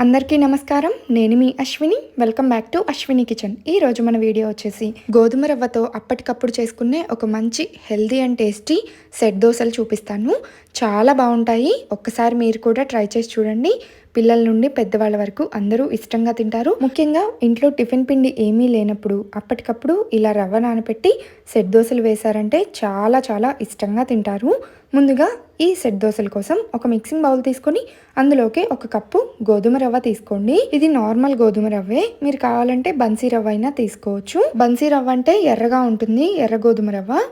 అందరికీ నమస్కారం. నేను మీ Ashwini. Welcome back to Ashwini kitchen ఈ రోజు మన వీడియో వచ్చేసి గోధుమ రవ్వతో అప్పటికప్పుడు చేసుకునే ఒక మంచి హెల్దీ అండ్ టేస్టీ సెట్ దోశలు చూపిస్తాను. చాలా బాగుంటాయి. ఒక్కసారి మీరు కూడా ట్రై చేసి చూడండి. పిల్లల నుండి పెద్దవాళ్ళ వరకు అందరూ ఇష్టంగా తింటారు. ముఖ్యంగా ఇంట్లో టిఫిన్ పిండి ఏమీ లేనప్పుడు అప్పటికప్పుడు ఇలా రవ్వ నానబెట్టి సెట్ దోశలు వేశారంటే చాలా చాలా ఇష్టంగా తింటారు. ముందుగా ఈ సెట్ దోశల కోసం ఒక మిక్సింగ్ బౌల్ తీసుకొని అందులోకి ఒక కప్పు గోధుమ రవ్వ తీసుకోండి. ఇది నార్మల్ గోధుమ రవ్వే. మీరు కావాలంటే బన్సీ రవ్వ అయినా తీసుకోవచ్చు. బన్సీ రవ్వ అంటే ఎర్రగా ఉంటుంది. ఎర్ర గోధుమ రవ్వ.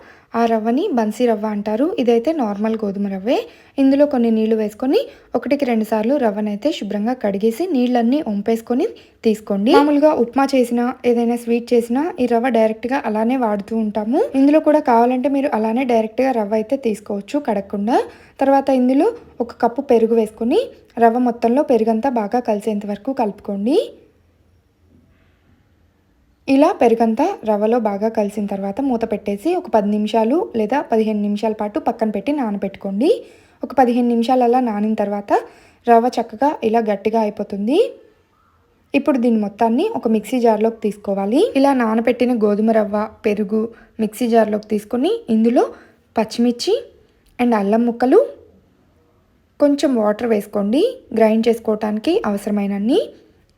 ఆ రవ్వని బన్సీ రవ్వ అంటారు. ఇదైతే నార్మల్ గోధుమ రవ్వే. ఇందులో కొన్ని నీళ్ళు వేసుకొని ఒకటికి రెండు సార్లు రవ్వనైతే శుభ్రంగా కడిగేసి నీళ్ళన్నీ వంపేసుకొని తీసుకోండి. మామూలుగా ఉప్మా చేసినా ఏదైనా స్వీట్ చేసినా ఈ రవ్వ డైరెక్ట్గా అలానే వాడుతూ ఉంటాము. ఇందులో కూడా కావాలంటే మీరు అలానే డైరెక్ట్గా రవ్వ అయితే తీసుకోవచ్చు కడగకుండా. తర్వాత ఇందులో ఒక కప్పు పెరుగు వేసుకొని రవ్వ మొత్తంలో పెరుగంతా బాగా కలిసేంత వరకు కలుపుకోండి. ఇలా పెరుగంతా రవ్వలో బాగా కలిసిన తర్వాత మూత పెట్టేసి ఒక పది నిమిషాలు లేదా పదిహేను నిమిషాల పాటు పక్కన పెట్టి నానబెట్టుకోండి. ఒక పదిహేను నిమిషాలు అలా నానిన తర్వాత రవ్వ చక్కగా ఇలా గట్టిగా అయిపోతుంది. ఇప్పుడు దీని మొత్తాన్ని ఒక మిక్సీ జార్లోకి తీసుకోవాలి. ఇలా నానబెట్టిన గోధుమ రవ్వ పెరుగు మిక్సీ జార్లోకి తీసుకొని ఇందులో పచ్చిమిర్చి అండ్ అల్లం ముక్కలు కొంచెం వాటర్ వేసుకోండి. గ్రైండ్ చేసుకోవటానికి అవసరమైనన్ని.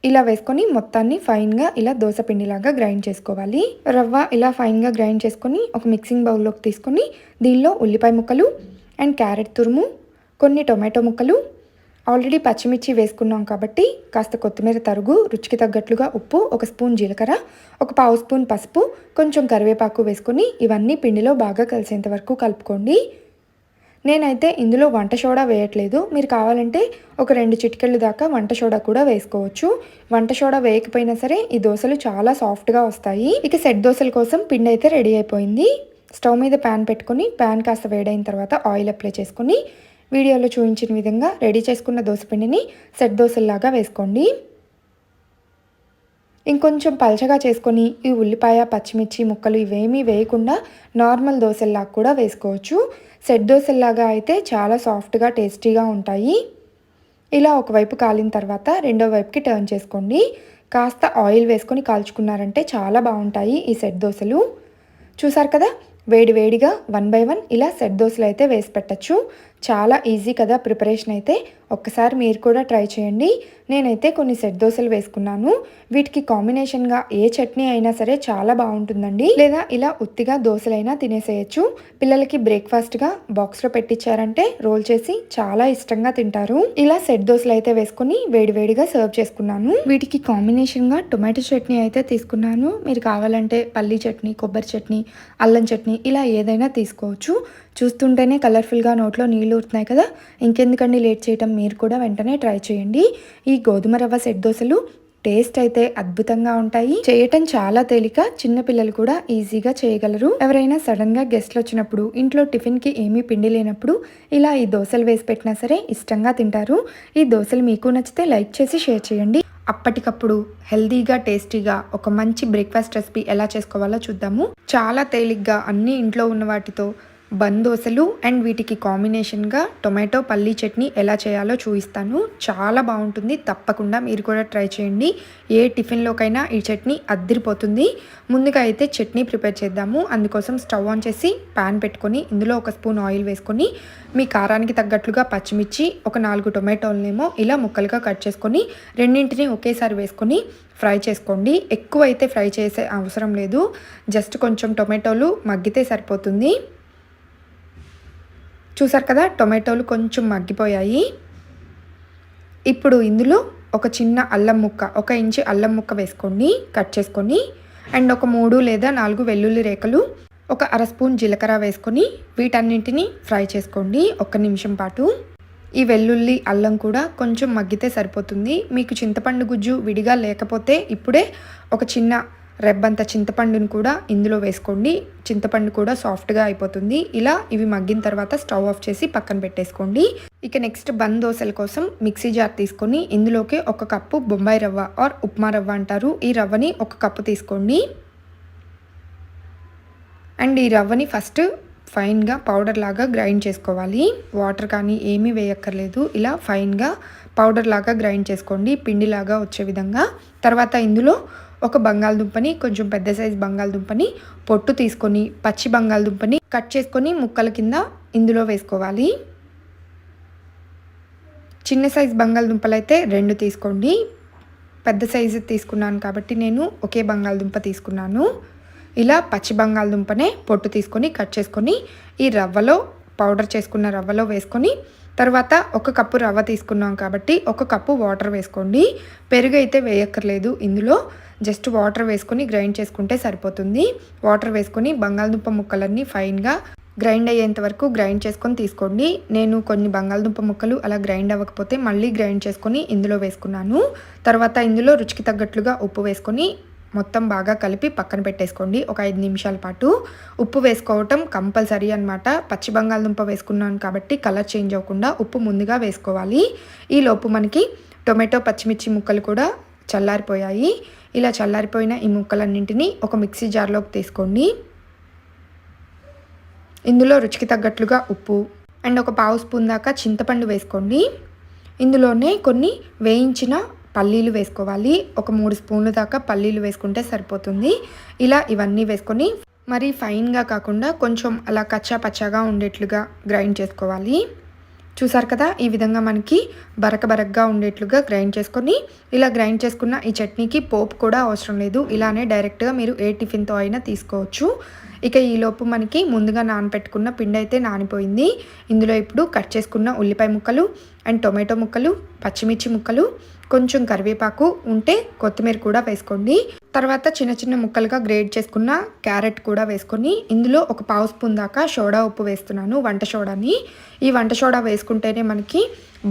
ఇలా వేసుకొని మొత్తాన్ని ఫైన్గా ఇలా దోశ పిండిలాగా గ్రైండ్ చేసుకోవాలి. రవ్వ ఇలా ఫైన్గా గ్రైండ్ చేసుకొని ఒక మిక్సింగ్ బౌల్లోకి తీసుకొని దీనిలో ఉల్లిపాయ ముక్కలు అండ్ క్యారెట్ తురుము కొన్ని టొమాటో ముక్కలు ఆల్రెడీ పచ్చిమిర్చి వేసుకున్నాం కాబట్టి కాస్త కొత్తిమీర తరుగు రుచికి తగ్గట్లుగా ఉప్పు ఒక స్పూన్ జీలకర్ర ఒక పావు స్పూన్ పసుపు కొంచెం కరివేపాకు వేసుకొని ఇవన్నీ పిండిలో బాగా కలిసేంత వరకు కలుపుకోండి. నేనైతే ఇందులో వంట సోడా వేయట్లేదు. మీరు కావాలంటే ఒక రెండు చిటికెళ్ళు దాకా వంట సోడా కూడా వేసుకోవచ్చు. వంట సోడా వేయకపోయినా సరే ఈ దోశలు చాలా సాఫ్ట్గా వస్తాయి. ఇక సెట్ దోశల కోసం పిండి అయితే రెడీ అయిపోయింది. స్టవ్ మీద ప్యాన్ పెట్టుకొని ప్యాన్ కాస్త వేడైన తర్వాత ఆయిల్ అప్లై చేసుకొని వీడియోలో చూపించిన విధంగా రెడీ చేసుకున్న దోశపిండిని సెట్ దోశల్లాగా వేసుకోండి. ఇంకొంచెం పలచగా చేసుకొని ఈ ఉల్లిపాయ పచ్చిమిర్చి ముక్కలు ఇవేమీ వేయకుండా నార్మల్ దోశల్లాగా కూడా వేసుకోవచ్చు. సెట్ దోశల్లాగా అయితే చాలా సాఫ్ట్గా టేస్టీగా ఉంటాయి. ఇలా ఒకవైపు కాలిన తర్వాత రెండో వైపుకి టర్న్ చేసుకోండి. కాస్త ఆయిల్ వేసుకొని కాల్చుకున్నారంటే చాలా బాగుంటాయి ఈ సెట్ దోశలు. చూసారు కదా? వేడి వేడిగా వన్ బై వన్ ఇలా సెట్ దోశలు అయితే వేసి పెట్టచ్చు. చాలా ఈజీ కదా ప్రిపరేషన్ అయితే. ఒక్కసారి మీరు కూడా ట్రై చేయండి. నేనైతే కొన్ని సెట్ దోశలు వేసుకున్నాను. వీటికి కాంబినేషన్గా ఏ చట్నీ అయినా సరే చాలా బాగుంటుందండి. లేదా ఇలా ఉత్తిగా దోశలైనా తినేసేయచ్చు. పిల్లలకి బ్రేక్ఫాస్ట్గా బాక్స్లో పెట్టించారంటే రోల్ చేసి చాలా ఇష్టంగా తింటారు. ఇలా సెట్ దోశలు అయితే వేసుకుని వేడివేడిగా సర్వ్ చేసుకున్నాను. వీటికి కాంబినేషన్గా టొమాటో చట్నీ అయితే తీసుకున్నాను. మీరు కావాలంటే పల్లీ చట్నీ కొబ్బరి చట్నీ అల్లం చట్నీ ఇలా ఏదైనా తీసుకోవచ్చు. చూస్తుంటేనే కలర్ఫుల్గా నోట్లో నీళ్ళు ఊరుతున్నాయి కదా. ఇంకెందుకండి లేట్ చేయటం? మీరు కూడా వెంటనే ట్రై చేయండి. ఈ గోధుమ రవ్వ సెట్ దోశలు టేస్ట్ అయితే అద్భుతంగా ఉంటాయి. చేయటం చాలా తేలిక చిన్న పిల్లలు కూడా ఈజీగా చేయగలరు. ఎవరైనా సడన్గా గెస్ట్లు వచ్చినప్పుడు ఇంట్లో టిఫిన్కి ఏమీ పిండి లేనప్పుడు ఇలా ఈ దోశలు వేసి పెట్టినా సరే ఇష్టంగా తింటారు. ఈ దోశలు మీకు నచ్చితే లైక్ చేసి షేర్ చేయండి. అప్పటికప్పుడు హెల్దీగా టేస్టీగా ఒక మంచి బ్రేక్ఫాస్ట్ రెసిపీ ఎలా చేసుకోవాలో చూద్దాము. చాలా తేలిగ్గా అన్ని ఇంట్లో ఉన్న వాటితో బందోసలు అండ్ వీటికి కాంబినేషన్గా టొమాటో పల్లీ చట్నీ ఎలా చేయాలో చూపిస్తాను. చాలా బాగుంటుంది. తప్పకుండా మీరు కూడా ట్రై చేయండి. ఏ టిఫిన్లోకైనా ఈ చట్నీ అద్దిరిపోతుంది. ముందుగా అయితే చట్నీ ప్రిపేర్ చేద్దాము. అందుకోసం స్టవ్ ఆన్ చేసి పాన్ పెట్టుకొని ఇందులో ఒక స్పూన్ ఆయిల్ వేసుకొని మీ కారానికి తగ్గట్లుగా పచ్చిమిర్చి ఒక నాలుగు టొమాటోలనేమో ఇలా ముక్కలుగా కట్ చేసుకొని రెండింటిని ఒకేసారి వేసుకొని ఫ్రై చేసుకోండి. ఎక్కువ అయితే ఫ్రై చేసే అవసరం లేదు. జస్ట్ కొంచెం టొమాటోలు మగ్గితే సరిపోతుంది. చూసారు కదా టొమాటోలు కొంచెం మగ్గిపోయాయి. ఇప్పుడు ఇందులో ఒక చిన్న అల్లం ముక్క ఒక ఇంచు అల్లం ముక్క వేసుకోండి కట్ చేసుకొని అండ్ ఒక మూడు లేదా నాలుగు వెల్లుల్లి రేఖలు ఒక అర స్పూన్ జీలకర్ర వేసుకొని వీటన్నింటిని ఫ్రై చేసుకోండి ఒక్క నిమిషం పాటు. ఈ వెల్లుల్లి అల్లం కూడా కొంచెం మగ్గితే సరిపోతుంది. మీకు చింతపండు గుజ్జు విడిగా లేకపోతే ఇప్పుడే ఒక చిన్న రెబ్బంత చింతపండుని కూడా ఇందులో వేసుకోండి. చింతపండు కూడా సాఫ్ట్గా అయిపోతుంది. ఇలా ఇవి మగ్గిన తర్వాత స్టవ్ ఆఫ్ చేసి పక్కన పెట్టేసుకోండి. ఇక నెక్స్ట్ బంద్ దోశల కోసం మిక్సీ జార్ తీసుకొని ఇందులోకి ఒక కప్పు బొంబాయి రవ్వ ఆర్ ఉప్మా రవ్వ అంటారు. ఈ రవ్వని ఒక కప్పు తీసుకోండి. అండ్ ఈ రవ్వని ఫస్ట్ ఫైన్గా పౌడర్ లాగా గ్రైండ్ చేసుకోవాలి. వాటర్ కానీ ఏమీ వేయక్కర్లేదు. ఇలా ఫైన్గా పౌడర్ లాగా గ్రైండ్ చేసుకోండి. పిండిలాగా వచ్చే విధంగా. తర్వాత ఇందులో ఒక బంగాళదుంపని కొంచెం పెద్ద సైజు బంగాళదుంపని పొట్టు తీసుకొని పచ్చి బంగాళదుంపని కట్ చేసుకొని ముక్కల కింద ఇందులో వేసుకోవాలి. చిన్న సైజు బంగాళదుంపలు అయితే రెండు తీసుకోండి. పెద్ద సైజు తీసుకున్నాను కాబట్టి నేను ఒకే బంగాళదుంప తీసుకున్నాను. ఇలా పచ్చి బంగాళదుంపనే పొట్టు తీసుకొని కట్ చేసుకొని ఈ రవ్వలో పౌడర్ చేసుకున్న రవ్వలో వేసుకొని తర్వాత ఒక కప్పు రవ్వ తీసుకున్నాం కాబట్టి ఒక కప్పు వాటర్ వేసుకోండి. పెరుగు అయితే వేయక్కర్లేదు ఇందులో. జస్ట్ వాటర్ వేసుకొని గ్రైండ్ చేసుకుంటే సరిపోతుంది. వాటర్ వేసుకొని బంగాళదుంప ముక్కలన్నీ ఫైన్గా గ్రైండ్ అయ్యేంత వరకు గ్రైండ్ చేసుకొని తీసుకోండి. నేను కొన్ని బంగాళదుంప ముక్కలు అలా గ్రైండ్ అవ్వకపోతే మళ్ళీ గ్రైండ్ చేసుకొని ఇందులో వేసుకున్నాను. తర్వాత ఇందులో రుచికి తగ్గట్లుగా ఉప్పు వేసుకొని మొత్తం బాగా కలిపి పక్కన పెట్టేసుకోండి. ఒక ఐదు నిమిషాల పాటు ఉప్పు వేసుకోవటం కంపల్సరీ అనమాట పచ్చి బంగాళదుంప వేసుకున్నాను కాబట్టి కలర్ చేంజ్ అవ్వకుండా ఉప్పు ముందుగా వేసుకోవాలి. ఈ లోపు మనకి టొమాటో పచ్చిమిర్చి ముక్కలు కూడా చల్లారిపోయాయి. ఇలా చల్లారిపోయిన ఈ ముక్కలన్నింటినీ ఒక మిక్సీ జార్లోకి తీసుకోండి ఇందులో రుచికి తగ్గట్లుగా ఉప్పు అండ్ ఒక పావు స్పూన్ దాకా చింతపండు వేసుకోండి ఇందులోనే కొన్ని వేయించిన పల్లీలు వేసుకోవాలి. ఒక మూడు స్పూన్లు దాకా పల్లీలు వేసుకుంటే సరిపోతుంది. ఇలా ఇవన్నీ వేసుకొని మరి ఫైన్గా కాకుండా కొంచెం అలా కచ్చా పచ్చాగా ఉండేట్లుగా గ్రైండ్ చేసుకోవాలి. చూసారు కదా? ఈ విధంగా మనకి బరక బరకగా ఉండేట్లుగా గ్రైండ్ చేసుకొని ఇలా గ్రైండ్ చేసుకున్న ఈ చట్నీకి పోపు కూడా అవసరం లేదు. ఇలానే డైరెక్ట్గా మీరు ఏ టిఫిన్తో అయినా తీసుకోవచ్చు. ఇక ఈలోపు మనకి ముందుగా నానపెట్టుకున్న పిండి అయితే నానిపోయింది. ఇందులో ఇప్పుడు కట్ చేసుకున్న ఉల్లిపాయ ముక్కలు అండ్ టొమాటో ముక్కలు పచ్చిమిర్చి ముక్కలు కొంచెం కరివేపాకు ఉంటే కొత్తిమీర కూడా వేసుకోండి. తర్వాత చిన్న చిన్న ముక్కలుగా గ్రేడ్ చేసుకున్న క్యారెట్ కూడా వేసుకొని ఇందులో ఒక పావు స్పూన్ దాకా సోడా ఉప్పు వేస్తున్నాను వంట సోడాని ఈ వంట సోడా వేసుకుంటేనే మనకి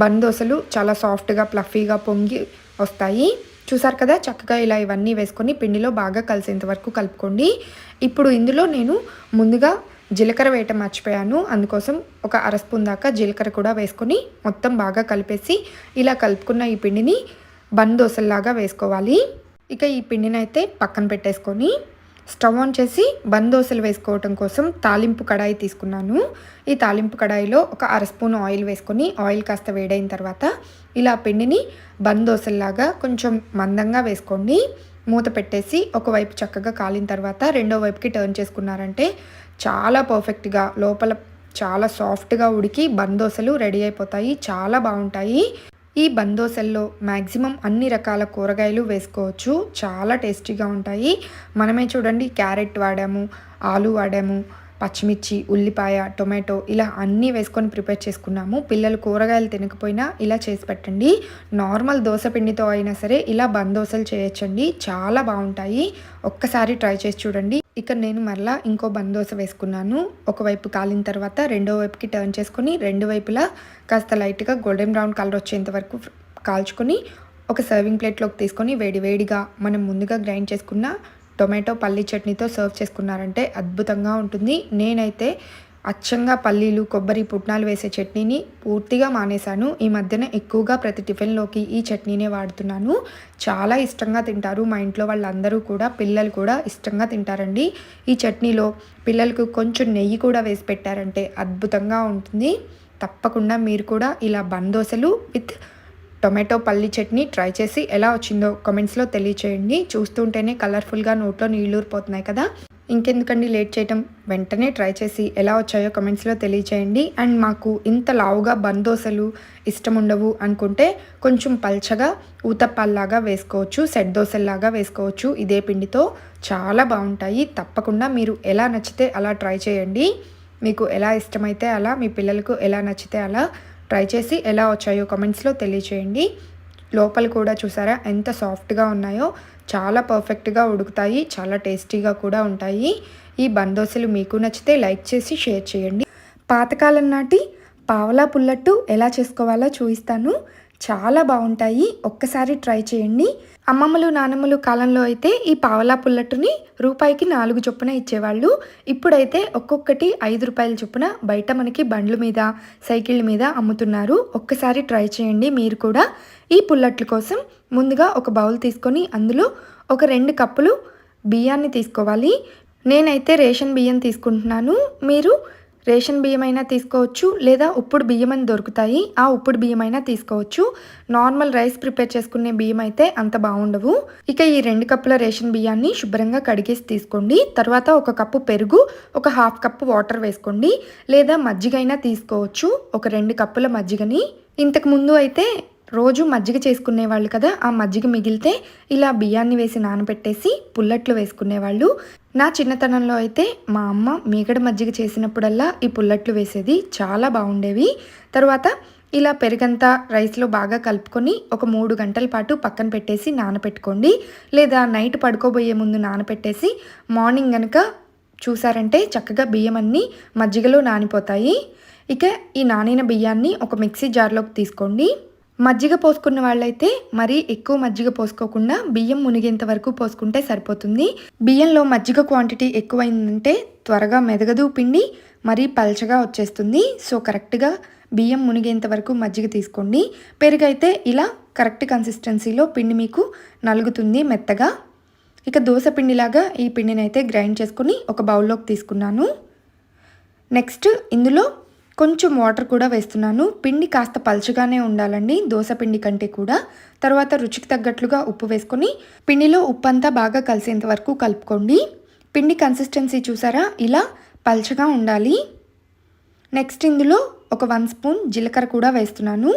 బన్ దోశలు చాలా సాఫ్ట్గా ప్లఫీగా పొంగి వస్తాయి. చూసారు కదా చక్కగా ఇలా ఇవన్నీ వేసుకొని పిండిలో బాగా కలిసేంత వరకు కలుపుకోండి. ఇప్పుడు ఇందులో నేను ముందుగా జీలకర్ర వేయటం మర్చిపోయాను. అందుకోసం ఒక అర స్పూన్ దాకా జీలకర్ర కూడా వేసుకొని మొత్తం బాగా కలిపేసి ఇలా కలుపుకున్న ఈ పిండిని బన్ దోశల్లాగా వేసుకోవాలి. ఇక ఈ పిండిని అయితే పక్కన పెట్టేసుకొని స్టవ్ ఆన్ చేసి బన్ దోశలు వేసుకోవటం కోసం తాలింపు కడాయి తీసుకున్నాను. ఈ తాలింపు కడాయిలో ఒక అర స్పూన్ ఆయిల్ వేసుకొని ఆయిల్ కాస్త వేడైన తర్వాత ఇలా పిండిని బన్ దోశల్లాగా కొంచెం మందంగా వేసుకోండి. మూత పెట్టేసి ఒకవైపు చక్కగా కాలిన తర్వాత రెండో వైపుకి టర్న్ చేసుకున్నారంటే చాలా పర్ఫెక్ట్గా లోపల చాలా సాఫ్ట్గా ఉడికి బందోసలు రెడీ అయిపోతాయి. చాలా బాగుంటాయి. ఈ బందోసల్లో మ్యాక్సిమం అన్ని రకాల కూరగాయలు వేసుకోవచ్చు. చాలా టేస్టీగా ఉంటాయి. మనమే చూడండి క్యారెట్ వాడాము ఆలు వాడాము పచ్చిమిర్చి ఉల్లిపాయ టొమాటో ఇలా అన్నీ వేసుకొని ప్రిపేర్ చేసుకున్నాము. పిల్లలు కూరగాయలు తినకపోయినా ఇలా చేసి పెట్టండి. నార్మల్ దోశ పిండితో అయినా సరే ఇలా బందోసలు చేయొచ్చండి. చాలా బాగుంటాయి. ఒక్కసారి ట్రై చేసి చూడండి. ఇక్కడ నేను మరలా ఇంకో బందోస వేసుకున్నాను. ఒకవైపు కాలిన తర్వాత రెండో వైపుకి టర్న్ చేసుకొని రెండు వైపులా కాస్త లైట్గా గోల్డెన్ బ్రౌన్ కలర్ వచ్చేంత వరకు కాల్చుకొని ఒక సర్వింగ్ ప్లేట్లోకి తీసుకొని వేడి వేడిగా మనం ముందుగా గ్రైండ్ చేసుకున్న టొమాటో పల్లీ చట్నీతో సర్వ్ చేసుకున్నారంటే అద్భుతంగా ఉంటుంది. నేనైతే అచ్చంగా పల్లీలు కొబ్బరి పుట్నాలు వేసే చట్నీని పూర్తిగా మానేశాను. ఈ మధ్యన ఎక్కువగా ప్రతి టిఫిన్లోకి ఈ చట్నీనే వాడుతున్నాను. చాలా ఇష్టంగా తింటారు. మా ఇంట్లో వాళ్ళందరూ కూడా పిల్లలు కూడా ఇష్టంగా తింటారండి. ఈ చట్నీలో పిల్లలకు కొంచెం నెయ్యి కూడా వేసి పెట్టారంటే అద్భుతంగా ఉంటుంది. తప్పకుండా మీరు కూడా ఇలా బందోసలు విత్ టొమాటో పల్లి చట్నీ ట్రై చేసి ఎలా వచ్చిందో కమెంట్స్లో తెలియచేయండి. చూస్తుంటేనే కలర్ఫుల్గా నోట్లో నీళ్ళూరిపోతున్నాయి కదా. ఇంకెందుకండి లేట్ చేయటం? వెంటనే ట్రై చేసి ఎలా వచ్చాయో కమెంట్స్లో తెలియచేయండి. అండ్ మాకు ఇంత లావుగా బందోసలు ఇష్టం ఉండవు అనుకుంటే కొంచెం పల్చగా ఊతప్పాల్లాగా వేసుకోవచ్చు సెట్ దోశల్లాగా వేసుకోవచ్చు. ఇదే పిండితో చాలా బాగుంటాయి. తప్పకుండా మీరు ఎలా నచ్చితే అలా ట్రై చేయండి. మీకు ఎలా ఇష్టమైతే అలా మీ పిల్లలకు ఎలా నచ్చితే అలా ట్రై చేసి ఎలా వచ్చాయో కమెంట్స్లో తెలియచేయండి. లోపల కూడా చూసారా? ఎంత సాఫ్ట్గా ఉన్నాయో. చాలా పర్ఫెక్ట్గా ఉడుకుతాయి చాలా టేస్టీగా కూడా ఉంటాయి. ఈ బందోసలు మీకు నచ్చితే లైక్ చేసి షేర్ చేయండి. పాతకాలం నాటి పావలా పుల్లట్టు ఎలా చేసుకోవాలో చూపిస్తాను. చాలా బాగుంటాయి. ఒక్కసారి ట్రై చేయండి. అమ్మమ్మలు నానమ్మలు కాలంలో అయితే ఈ పావలా పుల్లట్టుని రూపాయికి నాలుగు చొప్పున ఇచ్చేవాళ్ళు. ఇప్పుడైతే ఒక్కొక్కటి ఐదు రూపాయల చొప్పున బయట మనకి బండ్ల మీద సైకిళ్ళ మీద అమ్ముతున్నారు. ఒక్కసారి ట్రై చేయండి మీరు కూడా. ఈ పుల్లట్ల కోసం ముందుగా ఒక బౌల్ తీసుకొని అందులో ఒక రెండు కప్పులు బియ్యాన్ని తీసుకోవాలి. నేనైతే రేషన్ బియ్యం తీసుకుంటున్నాను. మీరు రేషన్ బియ్యం అయినా తీసుకోవచ్చు లేదా ఉప్పుడు బియ్యం అని దొరుకుతాయి. ఆ ఉప్పుడు బియ్యం అయినా తీసుకోవచ్చు. నార్మల్ రైస్ ప్రిపేర్ చేసుకునే బియ్యం అయితే అంత బాగుండవు. ఇక ఈ రెండు కప్పుల రేషన్ బియ్యాన్ని శుభ్రంగా కడిగేసి తీసుకోండి. తర్వాత ఒక కప్పు పెరుగు ఒక హాఫ్ కప్పు వాటర్ వేసుకోండి. లేదా మజ్జిగ అయినా తీసుకోవచ్చు. ఒక రెండు కప్పుల మజ్జిగని. ఇంతకు ముందు అయితే రోజు మజ్జిగ చేసుకునేవాళ్ళు కదా ఆ మజ్జిగ మిగిలితే ఇలా బియ్యాన్ని వేసి నానబెట్టేసి పుల్లట్లు వేసుకునేవాళ్ళు. నా చిన్నతనంలో అయితే మా అమ్మ మీగడ మజ్జిగ చేసినప్పుడల్లా ఈ పుల్లట్లు వేసేది చాలా బాగుండేవి. తర్వాత ఇలా పెరుగంతా రైస్లో బాగా కలుపుకొని ఒక మూడు గంటల పాటు పక్కన పెట్టేసి నానపెట్టుకోండి లేదా నైట్ పడుకోబోయే ముందు నానపెట్టేసి మార్నింగ్ కనుక చూసారంటే చక్కగా బియ్యం అన్నీ మజ్జిగలో నానిపోతాయి. ఇక ఈ నానిన బియ్యాన్ని ఒక మిక్సీ జార్లోకి తీసుకోండి. మజ్జిగ పోసుకున్న వాళ్ళైతే మరీ ఎక్కువ మజ్జిగ పోసుకోకుండా బియ్యం మునిగేంత వరకు పోసుకుంటే సరిపోతుంది. బియ్యంలో మజ్జిగ క్వాంటిటీ ఎక్కువైందంటే త్వరగా మెదగదు పిండి మరీ పల్చగా వచ్చేస్తుంది. సో కరెక్ట్గా బియ్యం మునిగేంత వరకు మజ్జిగ తీసుకోండి. పెరుగైతే ఇలా కరెక్ట్ కన్సిస్టెన్సీలో పిండి మీకు నలుగుతుంది మెత్తగా. ఇక దోశ పిండిలాగా ఈ పిండిని అయితే గ్రైండ్ చేసుకుని ఒక బౌల్లోకి తీసుకున్నాను. నెక్స్ట్ ఇందులో కొంచెం వాటర్ కూడా వేస్తున్నాను. పిండి కాస్త పలుచగానే ఉండాలండి. దోశ పిండి కంటే కూడా. తర్వాత రుచికి తగ్గట్లుగా ఉప్పు వేసుకొని పిండిలో ఉప్పు అంతా బాగా కలిసేంత వరకు కలుపుకోండి. పిండి కన్సిస్టెన్సీ చూసారా? ఇలా పల్చగా ఉండాలి. నెక్స్ట్ ఇందులో ఒక వన్ స్పూన్ జీలకర్ర కూడా వేస్తున్నాను.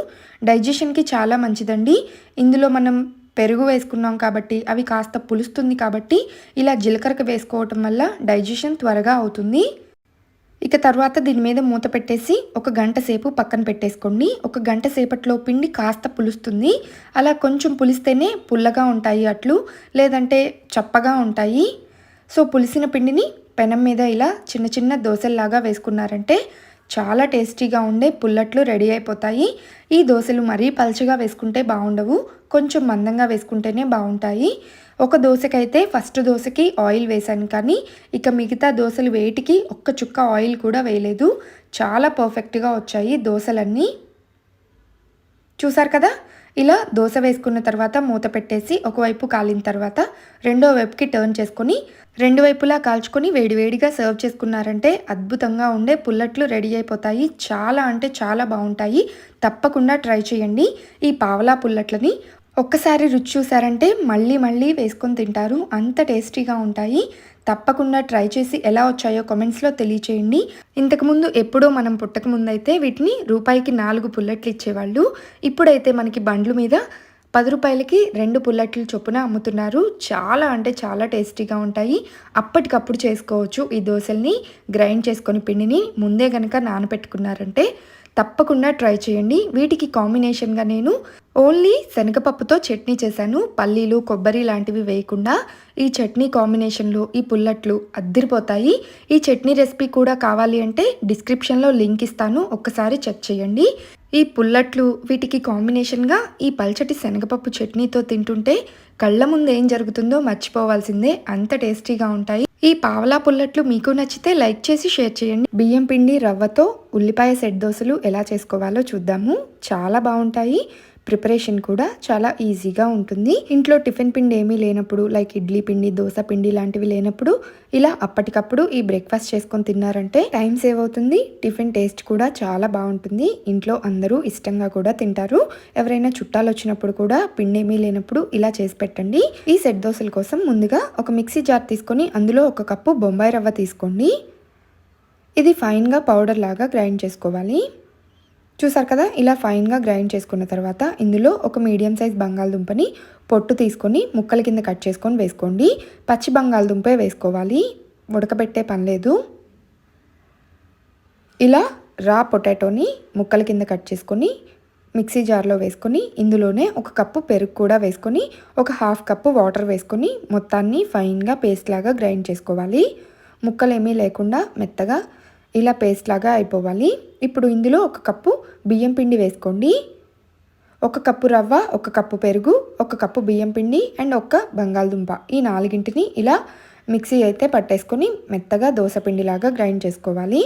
డైజెషన్కి చాలా మంచిదండి. ఇందులో మనం పెరుగు వేసుకున్నాం కాబట్టి అవి కాస్త పులుస్తుంది కాబట్టి ఇలా జీలకర్రకి వేసుకోవటం వల్ల డైజెషన్ త్వరగా అవుతుంది. ఇక తర్వాత దీని మీద మూత పెట్టేసి ఒక గంట సేపు పక్కన పెట్టేసుకోండి. ఒక గంట సేపట్లో పిండి కాస్త పులుస్తుంది. అలా కొంచెం పులిస్తేనే పుల్లగా ఉంటాయి అట్లు లేదంటే చప్పగా ఉంటాయి. సో పులిసిన పిండిని పెనం మీద ఇలా చిన్న చిన్న దోశల్లాగా వేసుకున్నారంటే చాలా టేస్టీగా ఉండే పుల్లట్లు రెడీ అయిపోతాయి. ఈ దోశలు మరీ పల్చగా వేసుకుంటే బాగుండవు. కొంచెం మందంగా వేసుకుంటేనే బాగుంటాయి. ఒక దోశకైతే ఫస్ట్ దోశకి ఆయిల్ వేశాను కానీ ఇక మిగతా దోశలు వేటికి ఒక్క చుక్క ఆయిల్ కూడా వేయలేదు. చాలా పర్ఫెక్ట్గా వచ్చాయి దోశలన్నీ. చూసారు కదా? ఇలా దోశ వేసుకున్న తర్వాత మూత పెట్టేసి ఒకవైపు కాలిన తర్వాత రెండో వైపుకి టర్న్ చేసుకొని రెండు వైపులా కాల్చుకొని వేడివేడిగా సర్వ్ చేసుకున్నారంటే అద్భుతంగా ఉండే పుల్లట్లు రెడీ అయిపోతాయి. చాలా అంటే చాలా బాగుంటాయి. తప్పకుండా ట్రై చేయండి ఈ పావలా పుల్లట్లని. ఒక్కసారి రుచి చూసారంటే మళ్ళీ మళ్ళీ వేసుకొని తింటారు. అంత టేస్టీగా ఉంటాయి. తప్పకుండా ట్రై చేసి ఎలా వచ్చాయో కామెంట్స్లో తెలియచేయండి. ఇంతకుముందు ఎప్పుడో మనం పుట్టకముందైతే వీటిని రూపాయికి నాలుగు పుల్లట్లు ఇచ్చేవాళ్ళు. ఇప్పుడైతే మనకి బండ్ల మీద పది రూపాయలకి రెండు పుల్లట్లు చొప్పున అమ్ముతున్నారు. చాలా అంటే చాలా టేస్టీగా ఉంటాయి. అప్పటికప్పుడు చేసుకోవచ్చు ఈ దోశల్ని. గ్రైండ్ చేసుకొని పిండిని ముందే కనుక నానబెట్టుకున్నారంటే తప్పకుండా ట్రై చేయండి. వీటికి కాంబినేషన్గా నేను ఓన్లీ శనగపప్పుతో చట్నీ చేశాను. పల్లీలు కొబ్బరి లాంటివి వేయకుండా ఈ చట్నీ కాంబినేషన్లో ఈ పుల్లట్లు అద్దరిపోతాయి. ఈ చట్నీ రెసిపీ కూడా కావాలి అంటే డిస్క్రిప్షన్లో లింక్ ఇస్తాను. ఒక్కసారి చెక్ చేయండి. ఈ పుల్లట్లు వీటికి కాంబినేషన్గా ఈ పల్చటి శనగపప్పు చట్నీతో తింటుంటే కళ్ళ ముందు ఏం జరుగుతుందో మర్చిపోవాల్సిందే. అంత టేస్టీగా ఉంటాయి. ఈ పావలా పుల్లట్లు మీకు నచ్చితే లైక్ చేసి షేర్ చేయండి. బియ్యం పిండి రవ్వతో ఉల్లిపాయ సెట్ దోశలు ఎలా చేసుకోవాలో చూద్దాము. చాలా బాగుంటాయి. ప్రిపరేషన్ కూడా చాలా ఈజీగా ఉంటుంది. ఇంట్లో టిఫిన్ పిండి ఏమీ లేనప్పుడు లైక్ ఇడ్లీ పిండి దోశ పిండి లాంటివి లేనప్పుడు ఇలా అప్పటికప్పుడు ఈ బ్రేక్ఫాస్ట్ చేసుకొని తిన్నారంటే టైం సేవ్ అవుతుంది. టిఫిన్ టేస్ట్ కూడా చాలా బాగుంటుంది. ఇంట్లో అందరూ ఇష్టంగా కూడా తింటారు. ఎవరైనా చుట్టాలు వచ్చినప్పుడు కూడా పిండి ఏమీ లేనప్పుడు ఇలా చేసి పెట్టండి. ఈ సెట్ దోశల కోసం ముందుగా ఒక మిక్సీ జార్ తీసుకొని అందులో ఒక కప్పు బొంబాయి రవ్వ తీసుకోండి. ఇది ఫైన్గా పౌడర్ లాగా గ్రైండ్ చేసుకోవాలి. చూసారు కదా? ఇలా ఫైన్గా గ్రైండ్ చేసుకున్న తర్వాత ఇందులో ఒక మీడియం సైజ్ బంగాళదుంపని పొట్టు తీసుకొని ముక్కల కింద కట్ చేసుకొని వేసుకోండి. పచ్చి బంగాళదుంపే వేసుకోవాలి. ఉడకబెట్టే పని లేదు. ఇలా రా పొటాటోని ముక్కల కింద కట్ చేసుకొని మిక్సీ జార్లో వేసుకొని ఇందులోనే ఒక కప్పు పెరుగు కూడా వేసుకొని ఒక హాఫ్ కప్పు వాటర్ వేసుకొని మొత్తాన్ని ఫైన్గా పేస్ట్ లాగా గ్రైండ్ చేసుకోవాలి. ముక్కలు ఏమీ లేకుండా మెత్తగా ఇలా పేస్ట్ లాగా అయిపోవాలి. ఇప్పుడు ఇందులో ఒక కప్పు బియ్యం పిండి వేసుకోండి. ఒక కప్పు రవ్వ ఒక కప్పు పెరుగు ఒక కప్పు బియ్యం పిండి అండ్ ఒక బంగాళదుంప. ఈ నాలుగింటిని ఇలా మిక్సీ అయితే పట్టేసుకొని మెత్తగా దోశ పిండిలాగా గ్రైండ్ చేసుకోవాలి.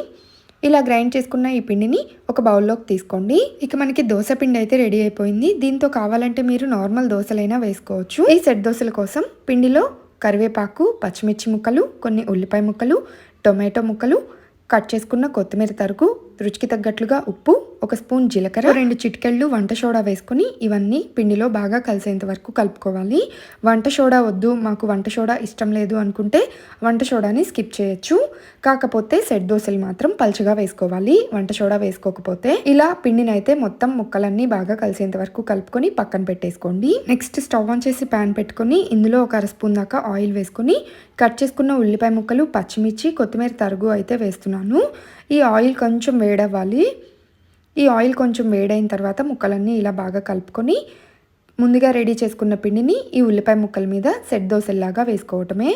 ఇలా గ్రైండ్ చేసుకున్న ఈ పిండిని ఒక బౌల్లోకి తీసుకోండి. ఇక మనకి దోశ పిండి అయితే రెడీ అయిపోయింది. దీంతో కావాలంటే మీరు నార్మల్ దోశలైనా వేసుకోవచ్చు. ఈ సెట్ దోశల కోసం పిండిలో కరివేపాకు పచ్చిమిర్చి ముక్కలు కొన్ని ఉల్లిపాయ ముక్కలు టొమాటో ముక్కలు కట్ చేసుకున్న కొత్తిమీర తరుకు రుచికి తగ్గట్లుగా ఉప్పు ఒక స్పూన్ జీలకర్ర రెండు చిటికెళ్ళు వంట సోడా వేసుకొని ఇవన్నీ పిండిలో బాగా కలిసేంత వరకు కలుపుకోవాలి. వంట సోడా వద్దు మాకు వంట సోడా ఇష్టం లేదు అనుకుంటే వంట సోడాని స్కిప్ చేయొచ్చు. కాకపోతే సెట్ దోశలు మాత్రం పలుచగా వేసుకోవాలి. వంట సోడా వేసుకోకపోతే ఇలా పిండిని అయితే మొత్తం ముక్కలన్నీ బాగా కలిసేంత వరకు కలుపుకొని పక్కన పెట్టేసుకోండి. నెక్స్ట్ స్టవ్ ఆన్ చేసి ప్యాన్ పెట్టుకొని ఇందులో ఒక అర స్పూన్ దాకా ఆయిల్ వేసుకొని కట్ చేసుకున్న ఉల్లిపాయ ముక్కలు పచ్చిమిర్చి కొత్తిమీర తరుగు అయితే వేస్తున్నాను. ఈ ఆయిల్ కొంచెం వేడవ్వాలి. ఈ ఆయిల్ కొంచెం వేడైన తర్వాత ముక్కలన్నీ ఇలా బాగా కలుపుకొని ముందుగా రెడీ చేసుకున్న పిండిని ఈ ఉల్లిపాయ ముక్కల మీద సెట్ దోశల్లాగా వేసుకోవటమే.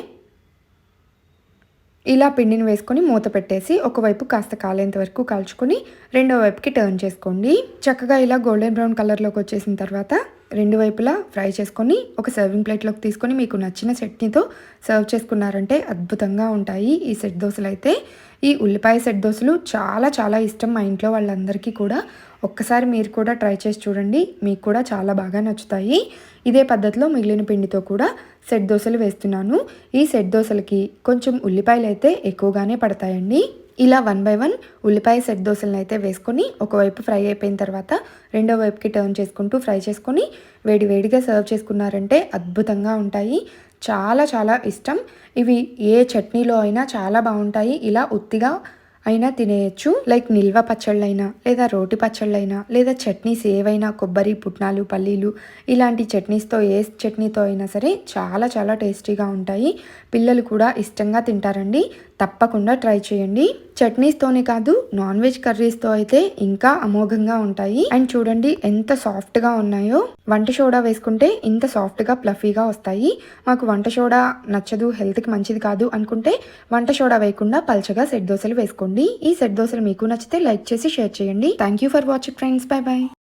ఇలా పిండిని వేసుకొని మూత పెట్టేసి ఒకవైపు కాస్త కాలేంత వరకు కాల్చుకొని రెండో వైపుకి టర్న్ చేసుకోండి. చక్కగా ఇలా గోల్డెన్ బ్రౌన్ కలర్లోకి వచ్చేసిన తర్వాత రెండు వైపులా ఫ్రై చేసుకొని ఒక సర్వింగ్ ప్లేట్లోకి తీసుకొని మీకు నచ్చిన చట్నీతో సర్వ్ చేసుకున్నారంటే అద్భుతంగా ఉంటాయి ఈ సెట్ దోశలు అయితే ఈ ఉల్లిపాయ సెట్ దోశలు చాలా చాలా ఇష్టం మా ఇంట్లో వాళ్ళందరికీ కూడా. ఒక్కసారి మీరు కూడా ట్రై చేసి చూడండి. మీకు కూడా చాలా బాగా నచ్చుతాయి. ఇదే పద్ధతిలో మిగిలిన పిండితో కూడా సెట్ దోశలు వేస్తున్నాను. ఈ సెట్ దోశలకి కొంచెం ఉల్లిపాయలు అయితే ఎక్కువగానే పడతాయండి. ఇలా వన్ బై వన్ ఉల్లిపాయ సెట్ దోశలను అయితే వేసుకొని ఒకవైపు ఫ్రై అయిపోయిన తర్వాత రెండో వైపుకి టర్న్ చేసుకుంటూ ఫ్రై చేసుకొని వేడి వేడిగా సర్వ్ చేసుకున్నారంటే అద్భుతంగా ఉంటాయి. చాలా చాలా ఇష్టం. ఇవి ఏ చట్నీలో అయినా చాలా బాగుంటాయి. ఇలా ఉత్తిగా అయినా తినేయచ్చు. లైక్ నిల్వ పచ్చళ్ళైనా లేదా రోటి పచ్చళ్ళైనా లేదా చట్నీస్ ఏవైనా కొబ్బరి పుట్నాలు పల్లీలు ఇలాంటి చట్నీస్తో ఏ చట్నీతో అయినా సరే చాలా చాలా టేస్టీగా ఉంటాయి. పిల్లలు కూడా ఇష్టంగా తింటారండి. తప్పకుండా ట్రై చేయండి. చట్నీస్తోనే కాదు నాన్ వెజ్ కర్రీస్తో అయితే ఇంకా అమోఘంగా ఉంటాయి. అండ్ చూడండి ఎంత సాఫ్ట్గా ఉన్నాయో. వంట సోడా వేసుకుంటే ఇంత సాఫ్ట్గా ప్లఫీగా వస్తాయి. మాకు వంట సోడా నచ్చదు హెల్త్కి మంచిది కాదు అనుకుంటే వంట సోడా వేయకుండా పల్చగా సెట్ దోశలు వేసుకోండి. ఈ సెట్ దోశలు మీకు నచ్చితే లైక్ చేసి షేర్ చేయండి. Thank you for watching friends. Bye bye